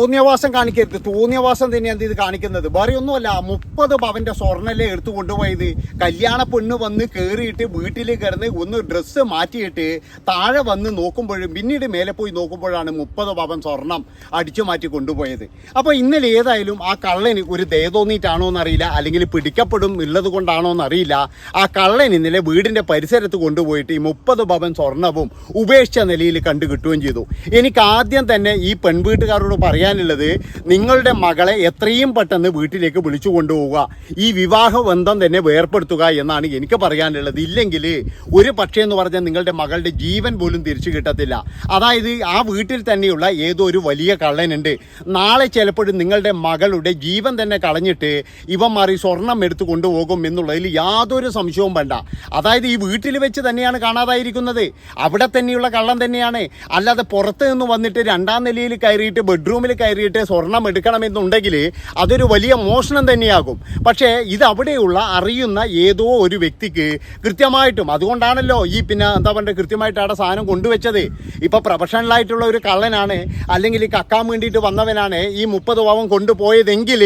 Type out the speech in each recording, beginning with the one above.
തോന്നിയവാസം കാണിക്കരുത്. തോന്നിയവാസം തന്നെയാണ് ഇത് കാണിക്കുന്നത്. വേറെ ഒന്നുമല്ല മുപ്പത് പവന്റെ സ്വർണല്ലേ എടുത്തു കൊണ്ടുപോയത്. കല്യാണ പെണ്ണ് വന്ന് കയറിയിട്ട് വീട്ടിൽ കിടന്ന് ഒന്ന് ഡ്രസ്സ് മാറ്റിയിട്ട് താഴെ വന്ന് നോക്കുമ്പോഴും പിന്നീട് മേലെ പോയി നോക്കുമ്പോഴാണ് മുപ്പത് പവൻ സ്വർണം അടിച്ചു മാറ്റി കൊണ്ടുപോയത്. അപ്പോൾ ഇന്നലെ ഏതായാലും ആ കള്ളന് ഒരു ദയ തോന്നിയിട്ടാണോ എന്നറിയില്ല. അല്ലെങ്കിൽ പിടിക്കപ്പെടും ഉള്ളത് കൊണ്ടാണോ എന്നറിയില്ല. ആ കള്ളൻ ഇന്നലെ വീടിന്റെ പരിസരത്ത് കൊണ്ടുപോയിട്ട് ഈ മുപ്പത് പവൻ സ്വർണവും ഉപേക്ഷിച്ച നിലയിൽ കണ്ടു കിട്ടുകയും ചെയ്തു. എനിക്ക് ആദ്യം തന്നെ ഈ പെൺവീട്ടുകാരോട് പറയാനുള്ളത് നിങ്ങളുടെ മകളെ എത്രയും പെട്ടെന്ന് വീട്ടിലേക്ക് വിളിച്ചു കൊണ്ടുപോവുക. ഈ വിവാഹ ബന്ധം തന്നെ വേർപ്പെടുത്തുക എന്നാണ് എനിക്ക് പറയാനുള്ളത്. ഇല്ലെങ്കിൽ ഒരു പക്ഷേ എന്ന് പറഞ്ഞാൽ നിങ്ങളുടെ മകളുടെ ജീവൻ പോലും തിരിച്ചു കിട്ടത്തില്ല. അതായത് ആ വീട്ടിൽ തന്നെയുള്ള ഏതോ ഒരു വലിയ കള്ളനുണ്ട്. നാളെ ചിലപ്പോഴും നിങ്ങളുടെ മകളുടെ ജീവൻ തന്നെ കളഞ്ഞിട്ട് ഇവൻ മാറി സ്വർണം എടുത്തു കൊണ്ടുപോകും എന്നുള്ളതിൽ യാതൊരു സംശയവും വേണ്ട. അതായത് ഈ വീട്ടിൽ വെച്ച് തന്നെയാണ് കാണാതായിരിക്കുന്നത്. അവിടെ തന്നെയുള്ള കള്ളം തന്നെയാണ്. അല്ലാതെ പുറത്ത് നിന്ന് വന്നിട്ട് രണ്ടാം നിലയിൽ കയറിയിട്ട് ബെഡ്റൂമിൽ കയറിയിട്ട് സ്വർണം എടുക്കണമെന്നുണ്ടെങ്കിൽ അതൊരു വലിയ മോഷണം തന്നെയാകും. പക്ഷേ ഇത് അവിടെയുള്ള അറിയുന്ന ഏതോ ഒരു വ്യക്തിക്ക് കൃത്യമായിട്ടും അതുകൊണ്ടാണല്ലോ ഈ പിന്നെ എന്താ പറയുക കൃത്യമായിട്ട് അവിടെ സാധനം കൊണ്ടുവച്ചത്. ഇപ്പം പ്രൊഫഷണലായിട്ടുള്ള ഒരു കള്ളനാണ് അല്ലെങ്കിൽ കക്കാൻ വേണ്ടിയിട്ട് വന്നവനാണ് ഈ മുപ്പത് പാവം കൊണ്ടുപോയതെങ്കിൽ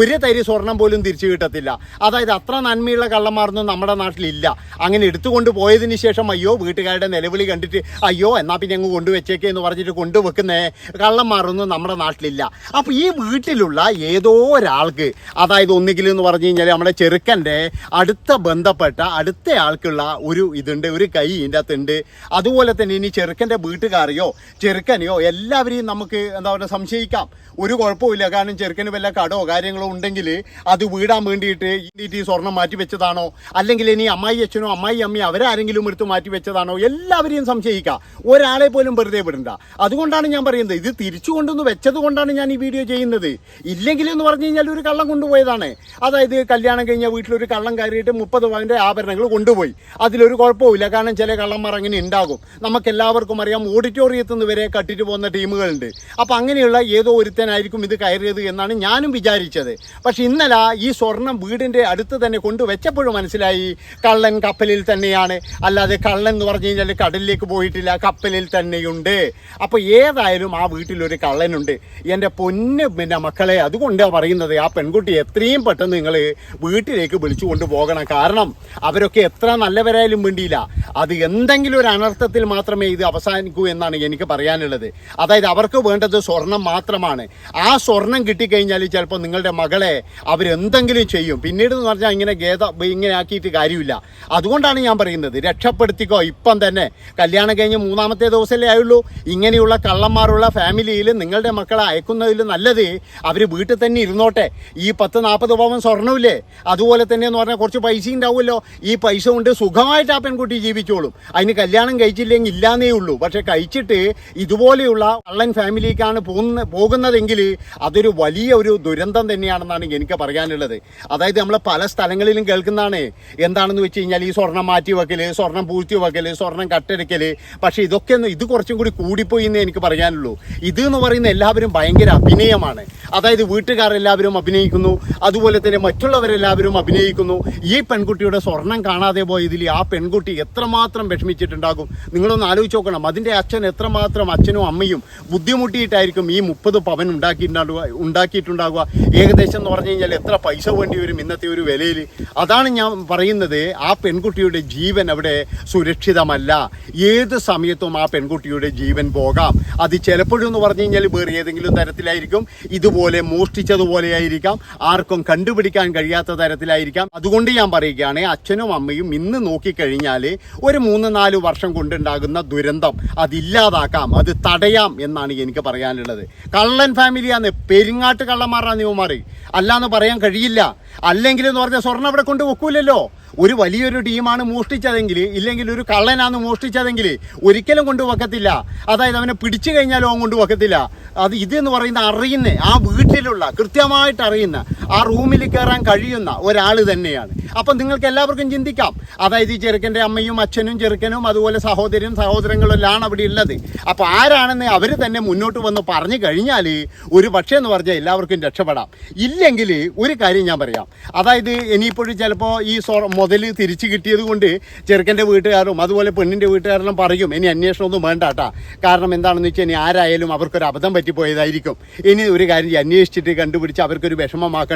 ഒരു തരി സ്വർണം പോലും തിരിച്ചു കിട്ടത്തില്ല. അതായത് അത്ര നന്മയുള്ള കള്ളന്മാരൊന്നും നമ്മുടെ നാട്ടിലില്ല. അങ്ങനെ എടുത്തുകൊണ്ട് പോയതിന് ശേഷം അയ്യോ വീട്ടുകാരുടെ നിലവിളി കണ്ടിട്ട് അയ്യോ എന്നാൽ പിന്നെ അങ്ങ് കൊണ്ടുവച്ചേക്കേ എന്ന് പറഞ്ഞിട്ട് കൊണ്ടുവെക്കുന്നേ കള്ളന്മാരൊന്നും നമ്മുടെ നാട്ടിലില്ല. അപ്പോൾ ഈ വീട്ടിലുള്ള ഏതോ ഒരാൾക്ക് അതായത് ഒന്നുകിൽ എന്ന് പറഞ്ഞു കഴിഞ്ഞാൽ നമ്മുടെ ചെറുക്കന്റെ അടുത്ത ബന്ധപ്പെട്ട അടുത്ത ആൾക്കുള്ള ഒരു ഇതുണ്ട് ഒരു കൈ ഇതിന്റെ അകത്തുണ്ട് അതുപോലെ തന്നെ ഇനി ചെറുക്കന്റെ വീട്ടുകാരെയോ ചെറുക്കനെയോ എല്ലാവരെയും നമുക്ക് എന്താ പറയുക സംശയിക്കാം. ഒരു കുഴപ്പമില്ല കാരണം ചെറുക്കന് വല്ല കടോ കാര്യങ്ങളോ ഉണ്ടെങ്കിൽ അത് വീടാൻ വേണ്ടിയിട്ട് ഈ സ്വർണം മാറ്റി വെച്ചതാണോ? അല്ലെങ്കിൽ ഇനി അമ്മായി അച്ഛനോ അമ്മായി അമ്മയോ അവരാരെങ്കിലും എടുത്ത് മാറ്റി വെച്ചതാണോ? എല്ലാവരെയും സംശയിക്കാം. ഒരാളെ പോലും വെറുതെ വിടണ്ട. അതുകൊണ്ടാണ് ഞാൻ പറയുന്നത്. ഇത് തിരിച്ചു കൊണ്ടുവന്ന് വെച്ചത് കൊണ്ടാണ് ഞാൻ ഈ വീഡിയോ ചെയ്യുന്നത്. ഇല്ലെങ്കിൽ എന്ന് പറഞ്ഞു കഴിഞ്ഞാൽ ഒരു കള്ളം കൊണ്ടുപോയതാണ്. അതായത് കല്യാണം കഴിഞ്ഞ വീട്ടിലൊരു കള്ളം കയറിയിട്ട് മുപ്പത് പവന്റെ ആഭരണങ്ങൾ കൊണ്ടുപോയി. അതിലൊരു കുഴപ്പമില്ല കാരണം ചില കള്ളന്മാർ അങ്ങനെ ഉണ്ടാകും. നമുക്ക് എല്ലാവർക്കും അറിയാം ഓഡിറ്റോറിയത്തിൽ നിന്ന് വരെ കട്ടിട്ട് പോകുന്ന ടീമുകളുണ്ട്. അപ്പം അങ്ങനെയുള്ള ഏതോ ഒരുത്തനായിരിക്കും ഇത് കയറിയത് എന്നാണ് ഞാനും വിചാരിച്ചത്. പക്ഷെ ഇന്നലെ ഈ സ്വർണം വീടിന്റെ അടുത്ത് തന്നെ കൊണ്ടുവച്ചപ്പോഴും മനസ്സിലായി കള്ളൻ കപ്പലിൽ തന്നെയാണ്. അല്ലാതെ കള്ളൻ എന്ന് പറഞ്ഞു കഴിഞ്ഞാൽ കടലിലേക്ക് പോയിട്ടില്ല കപ്പലിൽ തന്നെയുണ്ട്. അപ്പോൾ ഏതായാലും ആ വീട്ടിലൊരു കള്ളനുണ്ട്. എന്റെ പൊന്ന് പിന്നെ മക്കളെ അതുകൊണ്ടാണ് പറയുന്നത് ആ പെൺകുട്ടി എത്രയും പെട്ടെന്ന് നിങ്ങൾ വീട്ടിലേക്ക് വിളിച്ചു കൊണ്ടുപോകണം. കാരണം അവരൊക്കെ എത്ര നല്ലവരായാലും വേണ്ടിയില്ല അത് എന്തെങ്കിലും ഒരു അനർത്ഥത്തിൽ മാത്രമേ ഇത് അവസാനിക്കൂ എന്നാണ് എനിക്ക് പറയാനുള്ളത്. അതായത് അവർക്ക് വേണ്ടത് സ്വർണം മാത്രമാണ്. ആ സ്വർണം കിട്ടിക്കഴിഞ്ഞാൽ ചിലപ്പോൾ നിങ്ങളുടെ മകളെ അവരെന്തെങ്കിലും ചെയ്യും. പിന്നീട് എന്ന് പറഞ്ഞാൽ ഇങ്ങനെ ഗേത ഇങ്ങനെ ആക്കിയിട്ട് കാര്യമില്ല. അതുകൊണ്ടാണ് ഞാൻ പറയുന്നത്. രക്ഷപ്പെടുത്തിക്കോ. ഇപ്പം തന്നെ കല്യാണം കഴിഞ്ഞ് മൂന്നാമത്തെ ദിവസമല്ലേ ആയുള്ളൂ. ഇങ്ങനെയുള്ള കള്ളന്മാരുള്ള ഫാമിലിയിൽ നിങ്ങളുടെ മക്കളെ അയക്കുന്നതിൽ നല്ലത് അവർ വീട്ടിൽ തന്നെ ഇരുന്നോട്ടെ. ഈ പത്ത് നാൽപ്പത് പവൻ സ്വർണമില്ലേ? അതുപോലെ തന്നെ എന്ന് പറഞ്ഞാൽ കുറച്ച് പൈസ ഉണ്ടാവുമല്ലോ. ഈ പൈസ കൊണ്ട് സുഖമായിട്ട് ആ പെൺകുട്ടി ജീവിച്ചോളും. അതിന് കല്യാണം കഴിച്ചില്ലെങ്കിൽ ഇല്ലാന്നേ ഉള്ളൂ. പക്ഷെ കഴിച്ചിട്ട് ഇതുപോലെയുള്ള കള്ളൻ ഫാമിലിക്കാണ് പോകുന്ന പോകുന്നതെങ്കിൽ അതൊരു വലിയ ഒരു ദുരന്തം തന്നെയാണെന്നാണ് എനിക്ക് പറയാനുള്ളത്. അതായത് നമ്മൾ പല സ്ഥലങ്ങളിലും കേൾക്കുന്നതാണ്. എന്താണെന്ന് വെച്ച് കഴിഞ്ഞാൽ ഈ സ്വർണം മാറ്റി വെക്കൽ സ്വർണം പൂഴ്ത്തി വെക്കൽ സ്വർണം കട്ടെടുക്കൽ പക്ഷേ ഇതൊക്കെ ഒന്ന് ഇത് കുറച്ചും കൂടി കൂടിപ്പോയി എന്നേ എനിക്ക് പറയാനുള്ളൂ. ഇത് എന്ന് പറയുന്ന എല്ലാവരും ഭയങ്കര അഭിനയമാണ്. അതായത് വീട്ടുകാരെല്ലാവരും അഭിനയിക്കുന്നു അതുപോലെ തന്നെ മറ്റുള്ളവരെല്ലാവരും അഭിനയിക്കുന്നു. ഈ പെൺകുട്ടിയുടെ സ്വർണം കാണാതെ പോയതിൽ ആ പെൺകുട്ടി എത്രമാത്രം വിഷമിച്ചിട്ടുണ്ടാകും? നിങ്ങളൊന്ന് ആലോചിച്ച് നോക്കണം. അതിന്റെ അച്ഛൻ എത്രമാത്രം അച്ഛനും അമ്മയും ബുദ്ധിമുട്ടിയിട്ടായിരിക്കും ഈ മുപ്പത് പവൻ ഉണ്ടാക്കിയിട്ടുണ്ടാകുക ഉണ്ടാക്കിയിട്ടുണ്ടാകുക ഏകദേശം എന്ന് പറഞ്ഞു കഴിഞ്ഞാൽ എത്ര പൈസ വേണ്ടി വരും ഇന്നത്തെ ഒരു വിലയിൽ? അതാണ് ഞാൻ പറയുന്നത്. ആ പെൺകുട്ടിയുടെ ജീവൻ അവിടെ സുരക്ഷിതമല്ല. ഏത് സമയത്തും ആ പെൺകുട്ടിയുടെ ജീവൻ പോകാം. അത് ചിലപ്പോഴും എന്ന് പറഞ്ഞു കഴിഞ്ഞാൽ വേറെ ഏതെങ്കിലും തരത്തിലായിരിക്കും. ഇതുപോലെ മോഷ്ടിച്ചതുപോലെ ആയിരിക്കാം ആർക്കും കണ്ടുപിടിക്കാൻ കഴിയാത്ത തരത്തിലായിരിക്കാം. അതുകൊണ്ട് ഞാൻ പറയുകയാണ് അച്ഛനും അമ്മയും ഇന്ന് നോക്കിക്കഴിഞ്ഞാൽ ഒരു മൂന്ന് നാല് വർഷം കൊണ്ടുണ്ടാകുന്ന ദുരന്തം അതില്ലാതാക്കാം അത് തടയാം എന്നാണ് എനിക്ക് പറയാനുള്ളത്. കള്ളൻ ഫാമിലിയാണ് പെരിങ്ങാട്ട് കള്ളന്മാരാണ് ഇവന്മാർ അല്ലാന്ന് പറയാൻ കഴിയില്ല. അല്ലെങ്കിൽ എന്ന് പറഞ്ഞാൽ സ്വർണം അവിടെ കൊണ്ട് വെക്കൂലല്ലോ. ഒരു വലിയൊരു ടീമാണ് മോഷ്ടിച്ചതെങ്കിൽ ഇല്ലെങ്കിൽ ഒരു കള്ളനാണ് മോഷ്ടിച്ചതെങ്കിൽ ഒരിക്കലും കൊണ്ടുവെക്കത്തില്ല അതായത് അവനെ പിടിച്ചു കഴിഞ്ഞാലും അവൻ കൊണ്ട് വെക്കത്തില്ല. അത് ഇതെന്ന് പറയുന്ന അറിയുന്ന ആ വീട്ടിലുള്ള കൃത്യമായിട്ട് അറിയുന്ന ആ റൂമിൽ കയറാൻ കഴിയുന്ന ഒരാൾ തന്നെയാണ്. അപ്പം നിങ്ങൾക്ക് എല്ലാവർക്കും ചിന്തിക്കാം. അതായത് ഈ ചെറുക്കന്റെ അമ്മയും അച്ഛനും ചെറുക്കനും അതുപോലെ സഹോദരനും സഹോദരങ്ങളും എല്ലാം അവിടെ ഉള്ളത്. അപ്പോൾ ആരാണെന്ന് അവർ തന്നെ മുന്നോട്ട് വന്ന് പറഞ്ഞു കഴിഞ്ഞാൽ ഒരു പക്ഷേ എന്ന് പറഞ്ഞാൽ എല്ലാവർക്കും രക്ഷപ്പെടാം. ഇല്ലെങ്കിൽ ഒരു കാര്യം ഞാൻ പറയാം. അതായത് ഇനിയിപ്പോഴും ചിലപ്പോൾ ഈ മുതൽ തിരിച്ചു കിട്ടിയത് കൊണ്ട് ചെറുക്കന്റെ വീട്ടുകാരും അതുപോലെ പെണ്ണിന്റെ വീട്ടുകാരെല്ലാം പറയും ഇനി അന്വേഷണമൊന്നും വേണ്ട കേട്ടാ കാരണം എന്താണെന്ന് വെച്ചാൽ ഇനി ആരായാലും അവർക്കൊരു അബദ്ധം പറ്റിപ്പോയതായിരിക്കും. ഇനി ഒരു കാര്യം അന്വേഷിച്ചിട്ട് കണ്ടുപിടിച്ച് അവർക്കൊരു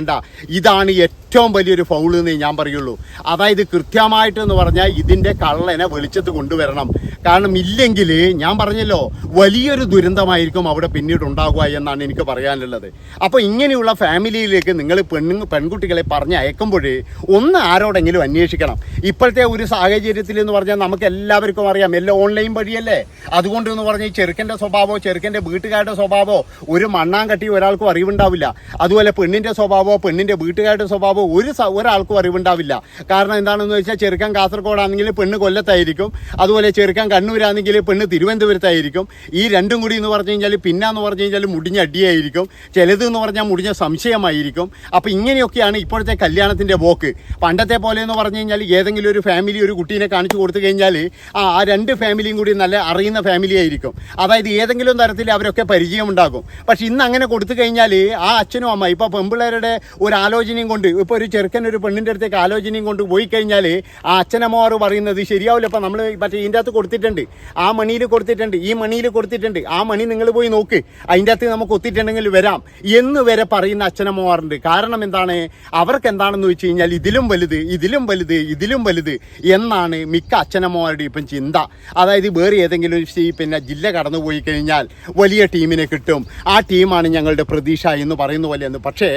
വിഷമമാക്കണ്ട ഇതാണ് ഏറ്റവും വലിയൊരു ഫൗൾ എന്നേ ഞാൻ പറയുള്ളൂ. അതായത് കൃത്യമായിട്ടെന്ന് പറഞ്ഞാൽ ഇതിന്റെ കള്ളനെ വെളിച്ചത്ത് കൊണ്ടുവരണം. കാരണം ഇല്ലെങ്കിൽ ഞാൻ പറഞ്ഞല്ലോ വലിയൊരു ദുരന്തമായിരിക്കും അവിടെ പിന്നീട് ഉണ്ടാകുക എന്നാണ് എനിക്ക് പറയാനുള്ളത്. അപ്പോൾ ഇങ്ങനെയുള്ള ഫാമിലിയിലേക്ക് നിങ്ങൾ പെണ്ണു പെൺകുട്ടികളെ പറഞ്ഞ് അയക്കുമ്പോഴേ ഒന്ന് ആരോടെങ്കിലും അന്വേഷിക്കണം. ഇപ്പോഴത്തെ ഒരു സാഹചര്യത്തിൽ എന്ന് പറഞ്ഞാൽ നമുക്ക് എല്ലാവർക്കും അറിയാം എല്ലാം ഓൺലൈൻ വഴിയല്ലേ? അതുകൊണ്ട് എന്ന് പറഞ്ഞാൽ ചെറുക്കന്റെ സ്വഭാവമോ ചെറുക്കന്റെ വീട്ടുകാരുടെ സ്വഭാവമോ ഒരു മണ്ണാങ്കട്ടി ഒരാൾക്കും അറിവുണ്ടാവില്ല. അതുപോലെ പെണ്ണിന്റെ സ്വഭാവമോ പെണ്ണിന്റെ വീട്ടുകാരുടെ സ്വഭാവമോ ഒരു ഒരാൾക്കും അറിവുണ്ടാവില്ല. കാരണം എന്താണെന്ന് വെച്ചാൽ ചെറുക്കൻ കാസർഗോഡാണെങ്കിൽ പെണ്ണ് കൊല്ലത്തായിരിക്കും. അതുപോലെ ചെറുക്കൻ കണ്ണൂരാണെങ്കിൽ പെണ്ണ് തിരുവനന്തപുരത്തായിരിക്കും. ഈ രണ്ടും കൂടി എന്ന് പറഞ്ഞു കഴിഞ്ഞാൽ പിന്നാന്ന് പറഞ്ഞു കഴിഞ്ഞാൽ മുടിഞ്ഞ അടിയായിരിക്കും. ചിലത് എന്ന് പറഞ്ഞാൽ മുടിഞ്ഞ സംശയമായിരിക്കും. അപ്പോൾ ഇങ്ങനെയൊക്കെയാണ് ഇപ്പോഴത്തെ കല്യാണത്തിന്റെ പോക്ക് പണ്ടത്തെ പോലെ എന്ന് പറഞ്ഞു കഴിഞ്ഞാൽ ഏതെങ്കിലും ഒരു ഫാമിലി ഒരു കുട്ടീനെ കാണിച്ചു കൊടുത്തു കഴിഞ്ഞാൽ ആ രണ്ട് ഫാമിലിയും കൂടി നല്ല അറിയുന്ന ഫാമിലി ആയിരിക്കും. അതായത് ഏതെങ്കിലും തരത്തിൽ അവരൊക്കെ പരിചയമുണ്ടാകും. പക്ഷെ ഇന്ന് അങ്ങനെ കൊടുത്തു കഴിഞ്ഞാൽ ആ അച്ഛനും അമ്മ ഇപ്പോൾ പെൺപിള്ളേരുടെ ഒരു ആലോചനയും കൊണ്ട് ഇപ്പോൾ ഒരു ചെറുക്കൻ ഒരു പെണ്ണിന്റെ അടുത്തേക്ക് ആലോചനയും കൊണ്ട് പോയി കഴിഞ്ഞാൽ ആ അച്ഛനമ്മമാർ പറയുന്നത് ശരിയാവില്ല. ഇപ്പം നമ്മൾ മറ്റേ ഇതിന്റെ അകത്ത് കൊടുത്തിട്ടുണ്ട്. ആ മണിയിൽ കൊടുത്തിട്ടുണ്ട്. ഈ മണിയിൽ കൊടുത്തിട്ടുണ്ട്. ആ മണി നിങ്ങൾ പോയി നോക്ക്. അതിന്റെ അകത്ത് നമുക്ക് ഒത്തിട്ടുണ്ടെങ്കിൽ വരാം എന്ന് വരെ പറയുന്ന അച്ഛനമ്മമാരുണ്ട്. കാരണം എന്താണ്? അവർക്ക് എന്താണെന്ന് വെച്ച് കഴിഞ്ഞാൽ ഇതിലും വലുത് ഇതിലും വലുത് ഇതിലും വലുത് എന്നാണ് മിക്ക അച്ഛനമ്മമാരുടെ ഇപ്പം ചിന്ത. അതായത് വേറെ ഏതെങ്കിലും പിന്നെ ജില്ല കടന്നു പോയി കഴിഞ്ഞാൽ വലിയ ടീമിനെ കിട്ടും. ആ ടീമാണ് ഞങ്ങളുടെ പ്രതീക്ഷ എന്ന് പറയുന്ന പോലെയെന്ന് പക്ഷേ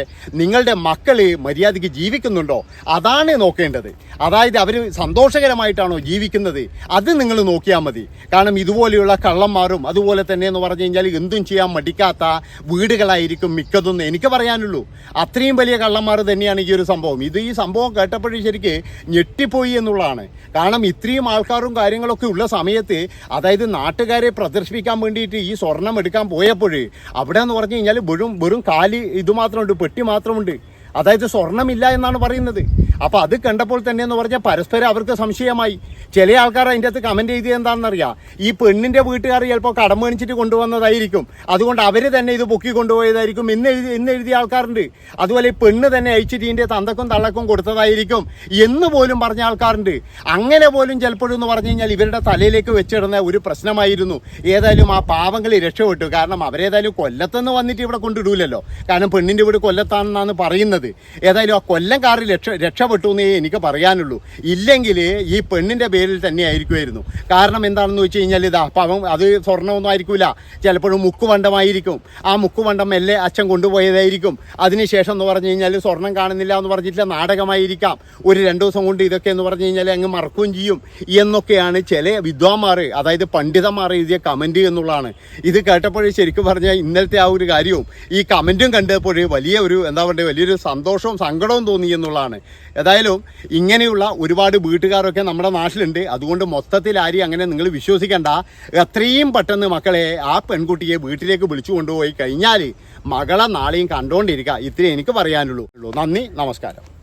നിങ്ങളുടെ മക്കൾ മര്യാദയ്ക്ക് ജീവിക്കുന്നുണ്ടോ? അതാണ് നോക്കേണ്ടത്. അതായത് അവർ സന്തോഷകരമായിട്ടാണോ ജീവിക്കുന്നത്? അത് നിങ്ങൾ നോക്കിയാൽ മതി. കാരണം ഇതുപോലെയുള്ള കള്ളന്മാരും അതുപോലെ തന്നെ എന്ന് പറഞ്ഞു കഴിഞ്ഞാൽ എന്തും ചെയ്യാൻ മടിക്കാത്ത വീടുകളായിരിക്കും മിക്കതെന്ന് എനിക്ക് പറയാനുള്ളൂ. അത്രയും വലിയ കള്ളന്മാർ തന്നെയാണ് ഈ ഒരു സംഭവം. ഇത് ഈ സംഭവം കേട്ടപ്പോഴും ശരിക്ക് ഞെട്ടിപ്പോയി എന്നുള്ളതാണ്. കാരണം ഇത്രയും ആൾക്കാരും കാര്യങ്ങളൊക്കെ ഉള്ള സമയത്ത് അതായത് നാട്ടുകാരെ പ്രദർശിപ്പിക്കാൻ വേണ്ടിയിട്ട് ഈ സ്വർണം എടുക്കാൻ പോയപ്പോൾ അവിടെ എന്ന് പറഞ്ഞു കഴിഞ്ഞാൽ വെറും വെറും കാലി ഇത് മാത്രമുണ്ട് പെട്ടി മാത്രമുണ്ട്. അതായത് സ്വർണമില്ല എന്നാണ് പറയുന്നത്. അപ്പോൾ അത് കണ്ടപ്പോൾ തന്നെ എന്ന് പറഞ്ഞാൽ പരസ്പരം അവർക്ക് സംശയമായി. ചില ആൾക്കാർ അതിന്റെ അകത്ത് കമന്റ് ചെയ്ത് എന്താണെന്നറിയാം? ഈ പെണ്ണിന്റെ വീട്ടുകാർ ചിലപ്പോൾ കടം മേടിച്ചിട്ട് കൊണ്ടുവന്നതായിരിക്കും. അതുകൊണ്ട് അവർ തന്നെ ഇത് പൊക്കി കൊണ്ടുപോയതായിരിക്കും ഇന്ന് എഴുതി ഇന്ന് എഴുതിയ ആൾക്കാരുണ്ട്. അതുപോലെ പെണ്ണ് തന്നെ അയച്ചിട്ട് ഇതിന്റെ തന്തക്കും തള്ളക്കും കൊടുത്തതായിരിക്കും എന്ന് പോലും പറഞ്ഞ ആൾക്കാരുണ്ട്. അങ്ങനെ പോലും ചിലപ്പോഴെന്ന് പറഞ്ഞു കഴിഞ്ഞാൽ ഇവരുടെ തലയിലേക്ക് വെച്ചിടുന്ന ഒരു പ്രശ്നമായിരുന്നു. ഏതായാലും ആ പാവങ്ങൾ രക്ഷപ്പെട്ടു. കാരണം അവരേതായാലും കൊല്ലത്തുനിന്ന് വന്നിട്ട് ഇവിടെ കൊണ്ടിടൂലല്ലോ. കാരണം പെണ്ണിന്റെ വീട് കൊല്ലത്താണെന്നാണ് പറയുന്നത്. ഏതായാലും ആ കൊല്ലം കാറ് രക്ഷ രക്ഷ രക്ഷപ്പെട്ടു എന്നേ എനിക്ക് പറയാനുള്ളൂ. ഇല്ലെങ്കിൽ ഈ പെണ്ണിന്റെ പേരിൽ തന്നെ ആയിരിക്കുമായിരുന്നു കാരണം എന്താണെന്ന് വെച്ച് കഴിഞ്ഞാൽ ഇതാ പാവം അത് സ്വർണമൊന്നും ആയിരിക്കില്ല ചിലപ്പോഴും മുക്കുവണ്ടമായിരിക്കും. ആ മുക്കുവണ്ടം എല്ലേ അച്ഛൻ കൊണ്ടുപോയതായിരിക്കും. അതിനുശേഷം എന്ന് പറഞ്ഞു കഴിഞ്ഞാൽ സ്വർണം കാണുന്നില്ല എന്ന് പറഞ്ഞിട്ടില്ല നാടകമായിരിക്കാം. ഒരു രണ്ട് ദിവസം കൊണ്ട് ഇതൊക്കെ എന്ന് പറഞ്ഞു കഴിഞ്ഞാൽ അങ്ങ് മറക്കുകയും ചെയ്യും. എന്നൊക്കെയാണ് ചില വിദ്വാന്മാർ അതായത് പണ്ഡിതന്മാർ എഴുതിയ കമന്റ് എന്നുള്ളതാണ്. ഇത് കേട്ടപ്പോഴേ ശരിക്കും പറഞ്ഞാൽ ഇന്നലത്തെ ആ ഒരു കാര്യവും. ഈ കമന്റും കണ്ടപ്പോഴേ വലിയ ഒരു എന്താ പറയുക വലിയൊരു സന്തോഷവും സങ്കടവും തോന്നി എന്നുള്ളതാണ്. ഏതായാലും ഇങ്ങനെയുള്ള ഒരുപാട് വീട്ടുകാരൊക്കെ നമ്മുടെ നാട്ടിലുണ്ട്. അതുകൊണ്ട് മൊത്തത്തിൽ ആരി അങ്ങനെ നിങ്ങൾ വിശ്വസിക്കേണ്ട. എത്രയും പെട്ടെന്ന് മക്കളെ ആ പെൺകുട്ടിയെ വീട്ടിലേക്ക് വിളിച്ചു കൊണ്ടുപോയി കഴിഞ്ഞാൽ മകളെ നാളെയും കണ്ടുകൊണ്ടിരിക്കുക ഇത്രയും എനിക്ക് പറയാനുള്ളൂ. നന്ദി നമസ്കാരം.